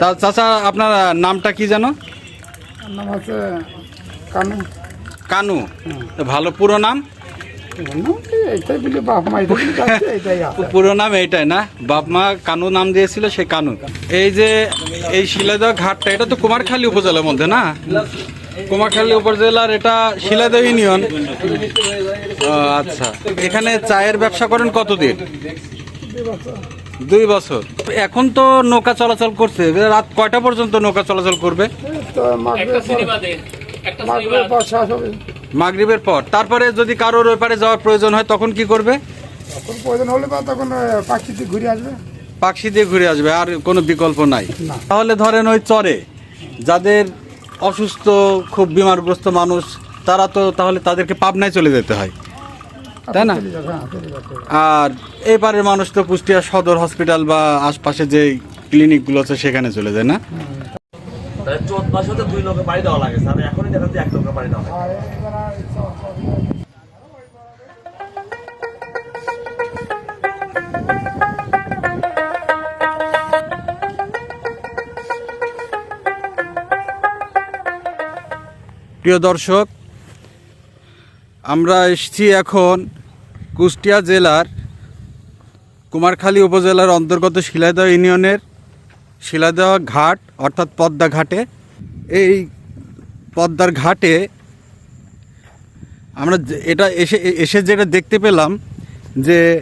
তা চাচা আপনার নামটা কি জানো নাম হচ্ছে কানু। কানু। ভালো পুরো নাম? পুরো নাম এইটাই না? বাপ মা কানু নাম দিয়েছিল সে কানু। এই যে এই শিলাদহ ঘাটটা এটা তো কুমারখালী উপজেলার মধ্যে না? কুমারখালী উপজেলার এটা শিলাদহ ইউনিয়ন। আচ্ছা। এখানে চায়ের ব্যবসা করেন কতদিন? দুই বছর। এখন তো নৌকা চলাচল করছে রাত কয়টা পর্যন্ত নৌকা চলাচল করবে? মাগরিবের পর- মাগরিবের পর শেষ হবে। মাগরিবের পর। তারপরে যদি কারোর ওই পারে যাওয়ার প্রয়োজন হয় তখন কি করবে? তখন প্রয়োজন হলে বা তখন পাখিতে ঘুরে আসবে। পাকশি দিয়ে ঘুরে আসবে আর কোনো বিকল্প নাই। তাহলে ধরেন ওই চরে যাদের অসুস্থ খুব বিমারগ্রস্ত মানুষ তারা তো তাহলে তাদেরকে পাবনায় চলে যেতে হয়। তাই না? আর এই পারের মানুষ তো কুষ্টিয়া সদর হসপিটাল বা আশপাশে যে ক্লিনিকগুলো আছে সেখানে চলে যায় না? চোদ্দ মাসে তো দুই লোকে পাড়ি দেওয়া লাগে স্যার। এখনই দেখা এক লোকে পাড়ি দেওয়া লাগে। আর এবার আর চ- চ- প্রিয় দর্শক আমরা এসেছি এখন কুষ্টিয়া জেলার কুমারখালী উপজেলার অন্তর্গত শিলাদহ ইউনিয়নের শিলাদহ ঘাট, অর্থাৎ পদ্মা ঘাটে। এই পদ্মার ঘাটে আমরা এটা এসে এসে যেটা দেখতে পেলাম যে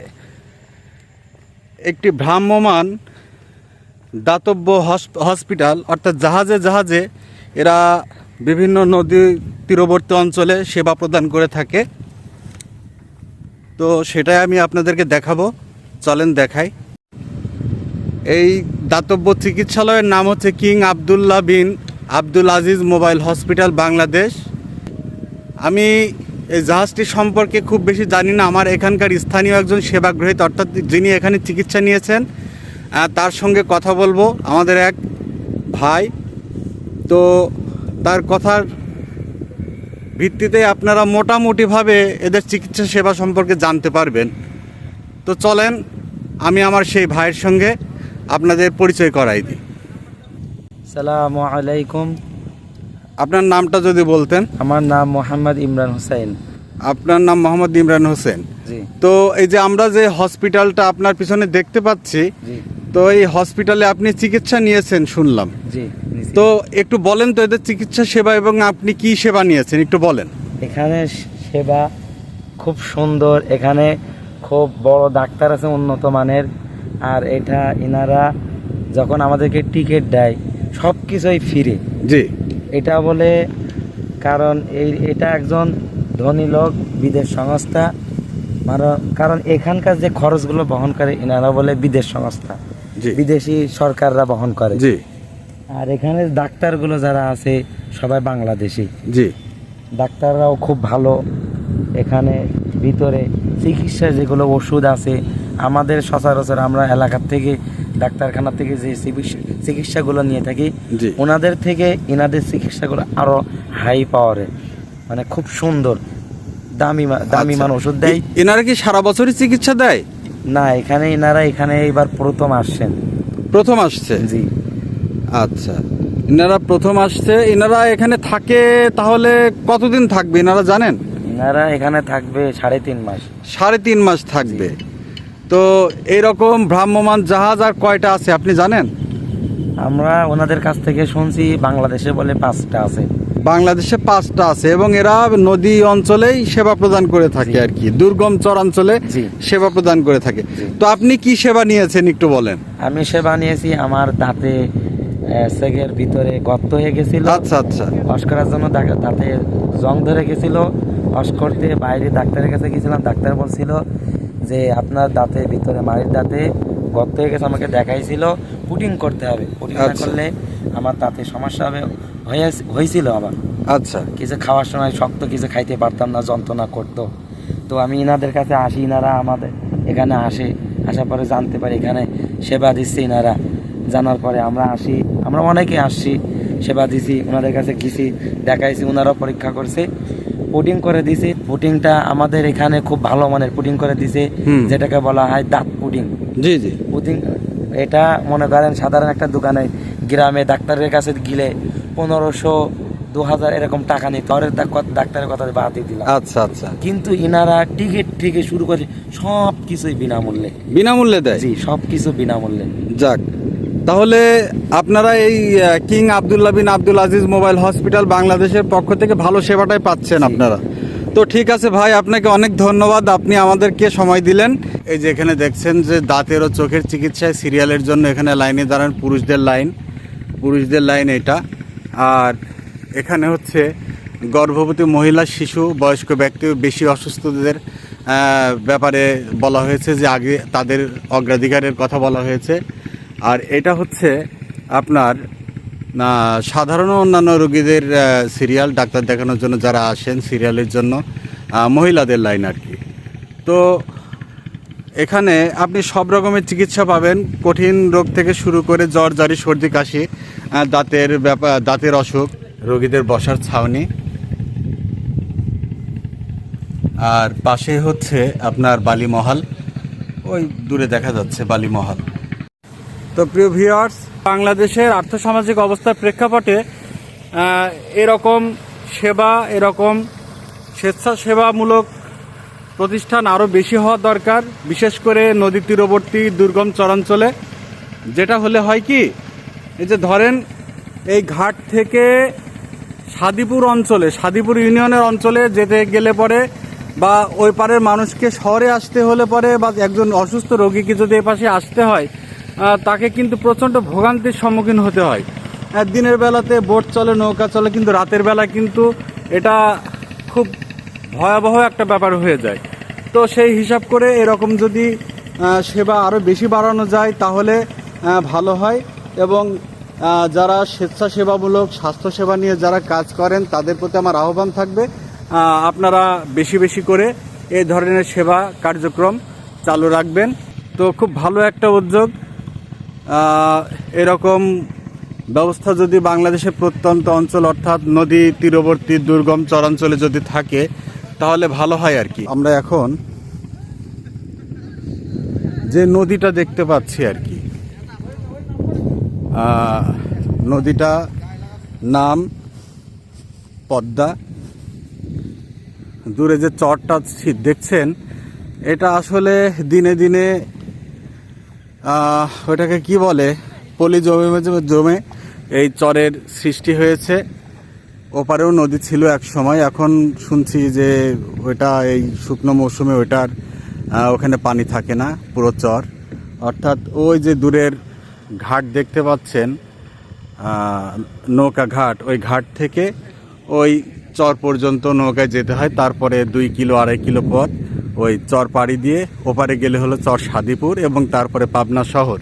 একটি ভ্রাম্যমান দাতব্য হস- হসপিটাল, অর্থাৎ জাহাজে জাহাজে এরা বিভিন্ন নদী তীরবর্তী অঞ্চলে সেবা প্রদান করে থাকে। তো সেটাই আমি আপনাদেরকে দেখাবো। চলেন দেখাই। এই দাতব্য চিকিৎসালয়ের নাম হচ্ছে King Abdullah bin Abdul Aziz mobile hospital, Bangladesh. আমি এই জাহাজটি সম্পর্কে খুব বেশি জানি না। আমার এখানকার স্থানীয় একজন সেবাগ্রহীত অর্থাৎ যিনি এখানে চিকিৎসা নিয়েছেন তার সঙ্গে কথা বলব। আমাদের এক ভাই। তো তার কথার ভিত্তিতে আপনারা মোটামুটিভাবে এদের চিকিৎসা সেবা সম্পর্কে জানতে পারবেন। তো চলেন আমি আমার সেই ভাইয়ের সঙ্গে আপনাদের পরিচয় করাই দিই। সালাম আলাইকুম। আপনার নামটা যদি বলতেন। আমার নাম মোহাম্মদ ইমরান হোসেন। আপনার নাম মোহাম্মদ ইমরান হোসেন। তো এই যে আমরা যে হসপিটালটা আপনার পিছনে দেখতে পাচ্ছি তো এই হসপিটালে আপনি চিকিৎসা নিয়েছেন শুনলাম। জি। তো একটু বলেন তো এদের চিকিৎসা সেবা এবং আপনি কি সেবা নিয়েছেন? একটু বলেন। এখানে সেবা খুব সুন্দর। এখানে খুব বড় ডাক্তার আছে উন্নত মানের। আর এটা ইনারা যখন আমাদেরকে টিকিট দেয় সব কিছুই ফিরে। জি। এটা বলে কারণ এই এটা একজন ধনী লোক বিদেশ সংস্থা। কারণ এখানকার যে খরচগুলো বহন করে এনারা বলে বিদেশ সংস্থা। বিদেশি সরকাররা বহন করে। জি। আর এখানে ডাক্তারগুলো যারা আছে সবাই বাংলাদেশি। জি। ডাক্তাররাও খুব ভালো। এখানে ভিতরে চিকিৎসা যেগুলো ওষুধ আছে আমাদের সচরাচর আমরা এলাকার থেকে ডাক্তারখানা থেকে যে চিকিৎসা- চিকিৎসাগুলো নিয়ে থাকি। ওনাদের থেকে এনাদের চিকিৎসাগুলো আরও হাই পাওয়ারে মানে খুব সুন্দর। দামি দামি আচ্ছা। মান ওষুধ দেয়। এনারা কি সারা বছরই চিকিৎসা দেয়? না এখানে এনারা এখানে এবার প্রথম আসছেন। প্রথম আসছে? জি। আচ্ছা। এনারা প্রথম আসছে এনারা এখানে থাকে তাহলে কতদিন থাকবে? এনারা জানেন? এনারা এখানে থাকবে সাড়ে তিন মাস। সাড়ে তিন মাস থাকবে। তো এইরকম ভ্রাম্যমান জাহাজ আর কয়টা আছে আপনি জানেন? আমরা ওনাদের কাছ থেকে শুনছি বাংলাদেশে বলে পাঁচটা আছে। বাংলাদেশে পাঁচটা আছে এবং এরা নদী অঞ্চলেই সেবা প্রদান করে থাকে আর কি। দুর্গম চরাঞ্চলে। সেবা প্রদান করে থাকে। তো আপনি কি সেবা নিয়েছেন একটু বলেন? আমি সেবা নিয়েছি আমার দাঁতে সেগের ভিতরে গর্ত হয়ে গেছিল। আচ্ছা আচ্ছা। ওয়াশ করার জন্য দাঁতে জং ধরে গেছিল। ওয়াশ করতে বাইরে ডাক্তারের কাছে গেছিলাম। ডাক্তার বলছিল যে আপনার দাঁতে ভিতরে মাড়ির দাঁতে গর্ত হয়ে গেছে আমাকে দেখাইছিল। পুটিং করতে হবে। পুটিং না আচ্ছা। করলে আমার দাঁতে সমস্যা হবে। হয়ে হয়েছিল আবার। আচ্ছা। কিছু খাওয়ার সময় শক্ত কিছু খাইতে পারতাম না যন্ত্রণা করতো। তো আমি ইনাদের কাছে আসি। ইনারা আমাদের এখানে আসে। আসার পরে জানতে পারি এখানে সেবা দিচ্ছে ইনারা। জানার পরে আমরা আসি আমরা অনেকে আসছি সেবা দিছি ওনাদের কাছে গেছি দেখাইছি ওনারা পরীক্ষা করছে। পুডিং করে দিছি। পুডিংটা আমাদের এখানে খুব ভালো মানের পুডিং করে দিছে যেটাকে বলা হয় দাঁত পুডিং জি জি। পুডিং এটা মনে করেন সাধারণ একটা দোকানে গ্রামে ডাক্তারের কাছে গেলে পনেরোশো দু হাজার এরকম টাকা নিত। পরের ডাক্তারের কথা বাদ দিয়ে দিলাম। আচ্ছা আচ্ছা। কিন্তু ইনারা টিকিট থেকে শুরু করে সব কিছুই বিনামূল্যে। বিনামূল্যে দেয়? জি সব কিছু বিনামূল্যে। যাক। তাহলে আপনারা এই King Abdullah bin Abdul Aziz mobile hospital বাংলাদেশের পক্ষ থেকে ভালো সেবাটাই পাচ্ছেন আপনারা। তো ঠিক আছে ভাই আপনাকে অনেক ধন্যবাদ আপনি আমাদেরকে সময় দিলেন। এই যে এখানে দেখছেন যে দাঁতের ও চোখের চিকিৎসায় সিরিয়ালের জন্য এখানে লাইনে দাঁড়ান পুরুষদের লাইন পুরুষদের লাইন এটা। আর এখানে হচ্ছে গর্ভবতী মহিলা শিশু বয়স্ক ব্যক্তি বেশি অসুস্থদের ব্যাপারে বলা হয়েছে যে আগে তাদের অগ্রাধিকারের কথা বলা হয়েছে। আর এটা হচ্ছে আপনার সাধারণ অন্যান্য রোগীদের সিরিয়াল ডাক্তার দেখানোর জন্য যারা আসেন সিরিয়ালের জন্য মহিলাদের লাইন আর কি। তো এখানে আপনি সব রকমের চিকিৎসা পাবেন, কঠিন রোগ থেকে শুরু করে জ্বর জারি সর্দি, কাশি দাঁতের ব্যাপার দাঁতের অসুখ, রোগীদের বসার ছাউনি। আর পাশে হচ্ছে আপনার বালিমহল, ওই দূরে দেখা যাচ্ছে বালিমহল। তো প্রিয় ভিউয়ার্স, বাংলাদেশের আর্থসামাজিক অবস্থার প্রেক্ষাপটে এরকম সেবা, এরকম স্বেচ্ছাসেবামূলক প্রতিষ্ঠান আরও বেশি হওয়া দরকার, বিশেষ করে নদী তীরবর্তী দুর্গম চরাঞ্চলে। যেটা হলে হয় কি, এই যে ধরেন এই ঘাট থেকে সাদিপুর অঞ্চলে, সাদিপুর ইউনিয়নের অঞ্চলে যেতে গেলে পরে বা ওই পারের মানুষকে শহরে আসতে হলে পরে বা একজন অসুস্থ রোগীকে যদি এ পাশে আসতে হয় তাকে কিন্তু প্রচণ্ড ভোগান্তির সম্মুখীন হতে হয়। দিনের বেলাতে বোট চলে, নৌকা চলে, কিন্তু রাতের বেলা কিন্তু এটা খুব ভয়াবহ একটা ব্যাপার হয়ে যায়। তো সেই হিসাব করে এরকম যদি সেবা আরও বেশি বাড়ানো যায়, তাহলে ভালো হয়। এবং যারা স্বেচ্ছাসেবামূলক স্বাস্থ্যসেবা নিয়ে যারা কাজ করেন, তাদের প্রতি আমার আহ্বান থাকবে। আপনারা বেশি বেশি করে এই ধরনের সেবা কার্যক্রম চালু রাখবেন। তো খুব ভালো একটা উদ্যোগ। এরকম ব্যবস্থা যদি বাংলাদেশের প্রত্যন্ত অঞ্চল, অর্থাৎ নদী তীরবর্তী দুর্গম চরাঞ্চলে যদি থাকে, তাহলে ভালো হয় আর কি। আমরা এখন যে নদীটা দেখতে পাচ্ছি আর কি নদীটা নাম পদ্মা। দূরে যে চরটা দেখছেন, এটা আসলে দিনে দিনে ওটাকে কি বলে? পলি জমে, জমে- এই চরের সৃষ্টি হয়েছে। ওপারেও নদী ছিল এক সময়, এখন শুনছি যে ওটা এই শুকনো মৌসুমে ওটার ওখানে পানি থাকে না, পুরো চর। অর্থাৎ ওই যে দূরের ঘাট দেখতে পাচ্ছেন নৌকা ঘাট, ওই ঘাট থেকে ওই চর পর্যন্ত নৌকায় যেতে হয়, তারপরে দুই কিলো, আড়াই কিলো পথ। ওই চর পাড়ি দিয়ে ওপারে গেলে হলো চর সাদিপুর এবং তারপরে পাবনা শহর।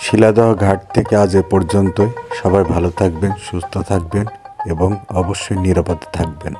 শিলাদহ ঘাট থেকে আজ এ পর্যন্তই। সবাই ভালো থাকবেন, সুস্থ থাকবেন এবং অবশ্যই নিরাপদে থাকবেন।